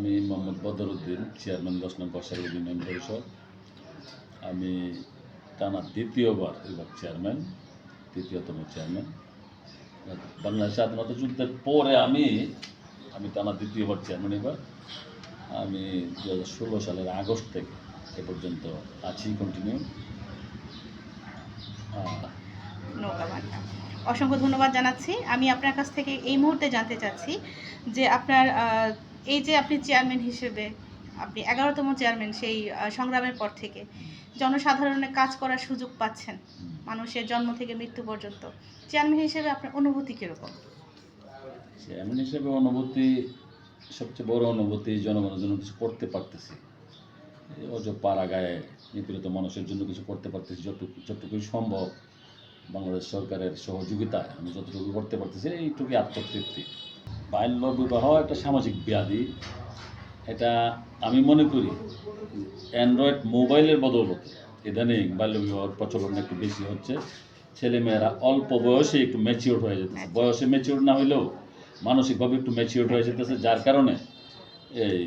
আমি মোহাম্মদ বদরুদ্দিন, চেয়ারম্যান দশ নং কষার ইউনিয়ন পরিষদ। আমি টানা দ্বিতীয়বার এবার চেয়ারম্যান, তৃতীয়তম চেয়ারম্যান। বাংলাদেশ স্বাধীনতা যুদ্ধের পরে আমি আমি টানা দ্বিতীয়বার চেয়ারম্যান এবার। আমি দু হাজার ষোলো সালের আগস্ট থেকে এ পর্যন্ত আছি কন্টিনিউ অসংখ্য ধন্যবাদ জানাচ্ছি। আমি আপনার কাছ থেকে এই মুহূর্তে জানতে চাচ্ছি যে আপনার এই যে আপনি চেয়ারম্যান হিসেবে, আপনি এগারোতম চেয়ারম্যান সেই সংগ্রামের পর থেকে জনসাধারণের কাজ করার সুযোগ পাচ্ছেন মানুষের জন্ম থেকে মৃত্যু পর্যন্ত। চেয়ারম্যান হিসেবে আপনার অনুভূতি কীরকম? চেয়ারম্যান হিসেবে অনুভূতি, সবচেয়ে বড় অনুভূতি, জনগণের জন্য কিছু করতে পারতেছি। অজ পাড়া গায়ে নিপীড়িত মানুষের জন্য কিছু করতে পারতেছি, যতটুকু, যতটুকুই সম্ভব। বাংলাদেশ সরকারের সহযোগিতায় আমি যতটুকু করতে পারতেছি, এইটুকুই আত্মতৃপ্তি। বাল্য বিবাহ একটা সামাজিক ব্যাধি। এটা আমি মনে করি অ্যান্ড্রয়েড মোবাইলের বদলতে ইদানিং বাল্য বিবাহের প্রচলন একটু বেশি হচ্ছে। ছেলেমেয়েরা অল্প বয়সে একটু ম্যাচিওর হয়ে যেতেছে। বয়সে ম্যাচিওর না হইলেও মানসিকভাবে একটু ম্যাচিওর হয়ে যেতেছে যার কারণে এই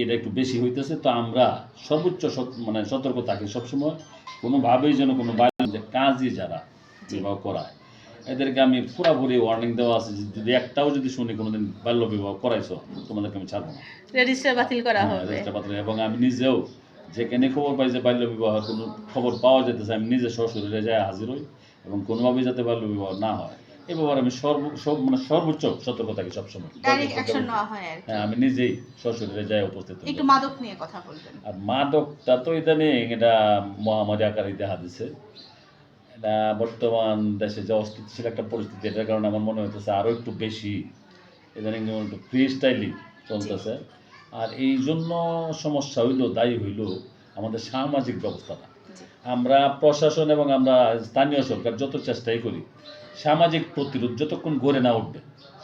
এটা একটু বেশি হইতেছে। তো আমরা সর্বোচ্চ মানে সতর্ক থাকি সবসময়। কোনোভাবেই যেন কোনো বাইরে যে কাজই যারা বিবাহ করায়। এদেরকে আমি পুরাপুরি ওয়ার্নিং দেওয়া আছে যদি একটাও যদি শুনি কোনোদিন বাল্য বিবাহ করাইছো তোমাদেরকে আমি ছাড়বো না। রেজিস্টার বাতিল করা হ্যাঁ, হবে। রেজিস্টার পাত্র এবং আমি নিজেও যেখানে খবর পাই যে বাল্য বিবাহের কোনো খবর পাওয়া যেতেছে আমি নিজে সশরীরে যাই হাজির হই এবং কোনোভাবেই যাতে বাল্য বিবাহ না হয়। এই ব্যাপারে আমি সর্ব সব মানে সর্বোচ্চ সতর্ক থাকি সবসময়। হয় আমি নিজেই সশরীরে যাই উপস্থিত। একটু মাদক নিয়ে কথা বলবেন। আর মাদকটা তো ইদানিং এটা মহামারী আকারে দেখা দিছে। বর্তমান দেশে যে অস্থিতিশীল একটা পরিস্থিতি এটার কারণে আমার মনে হইতেছে আরও একটু বেশি ইদানিং যেমন একটু ফ্রি স্টাইলি চলতেছে আর এই জন্য সমস্যা হইল দায়ী হইল আমাদের সামাজিক ব্যবস্থাটা। আমরা প্রশাসন এবং আমরা স্থানীয় সরকার যত চেষ্টাই করি সামাজিক প্রতিরোধ যতক্ষণ গড়ে না উঠবে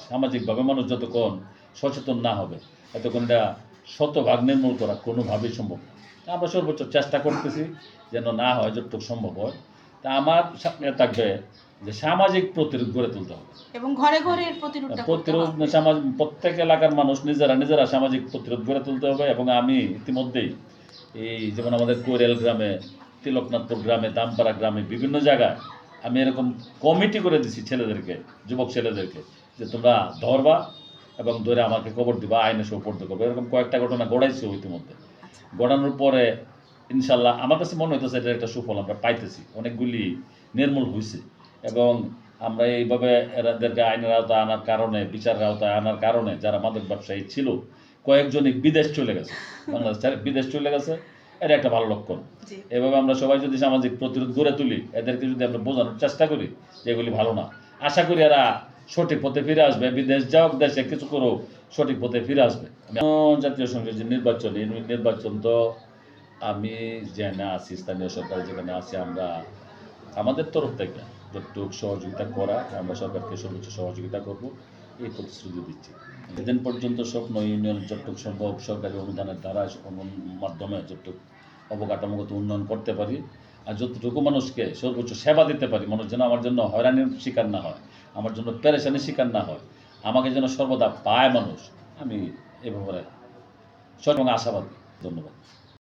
সামাজিকভাবে মানুষ যতক্ষণ সচেতন না হবে এতক্ষণ এটা শতভাগ নির্মূল করা কোনোভাবেই সম্ভব না। আমরা সর্বোচ্চ চেষ্টা করতেছি যেন না হয় যতটুকু সম্ভব হয় তা আমার থাকবে যে সামাজিক প্রতিরোধ গড়ে তুলতে হবে এবং ঘরে ঘরে এর প্রতিরোধটা প্রতিরোধ। সমাজ প্রত্যেক এলাকার মানুষ নিজেরা নিজেরা সামাজিক প্রতিরোধ গড়ে তুলতে হবে এবং আমি ইতিমধ্যেই এই যেমন আমাদের কোরেল গ্রামে তিলকনাথপুর গ্রামে দামপাড়া গ্রামে বিভিন্ন জায়গায় আমি এরকম কমিটি করে দিছি ছেলেদেরকে যুবক ছেলেদেরকে যে তোমরা ধরবা এবং ধরে আমাকে খবর দিবা আইনে সুপর্দ করবে এরকম কয়েকটা ঘটনা গড়াইছে ইতিমধ্যে আচ্ছা। গড়ানোর পরে ইনশাল্লাহ আমার কাছে মনে হইতেছে এটার একটা সুফল আমরা পাইতেছি। অনেকগুলি নির্মূল হয়েছে এবং আমরা এইভাবে এদেরকে আইনের আওতায় আনার কারণে বিচারের আওতায় আনার কারণে যারা মাদক ব্যবসায়ী ছিল কয়েকজনই বিদেশ চলে গেছে। বাংলাদেশ বিদেশ চলে গেছে এটা একটা ভালো লক্ষণ। এভাবে আমরা সবাই যদি সামাজিক প্রতিরোধ গড়ে তুলি এদেরকে যদি আমরা বোঝানোর চেষ্টা করি যে এগুলি ভালো না আশা করি এরা সঠিক পথে ফিরে আসবে। বিদেশ যাওক দেশে কিছু করুক সঠিক পথে ফিরে আসবে। জাতীয় সংসদ যে নির্বাচন নির্বাচন তো আমি যেখানে আছি, স্থানীয় সরকার যেখানে আছি, আমরা আমাদের তরফ থেকে যতটুকু সহযোগিতা করা, আমরা সরকারকে সর্বোচ্চ সহযোগিতা করব, এই প্রতিশ্রুতি দিচ্ছি। এদিন পর্যন্ত স্বপ্ন ইউনিয়ন যতটুকু সম্ভব সরকারি অনুদানের দ্বারা মাধ্যমে যতটুকু অবকাঠামোগত উন্নয়ন করতে পারি আর যতটুকু মানুষকে সর্বোচ্চ সেবা দিতে পারি, মানুষ যেন আমার জন্য হয়রানির শিকার না হয়, আমার জন্য পেরেশানির শিকার না হয়, আমাকে যেন সর্বদা পায় মানুষ, আমি এ ব্যাপারে সর্বং আশাবাদী। ধন্যবাদ।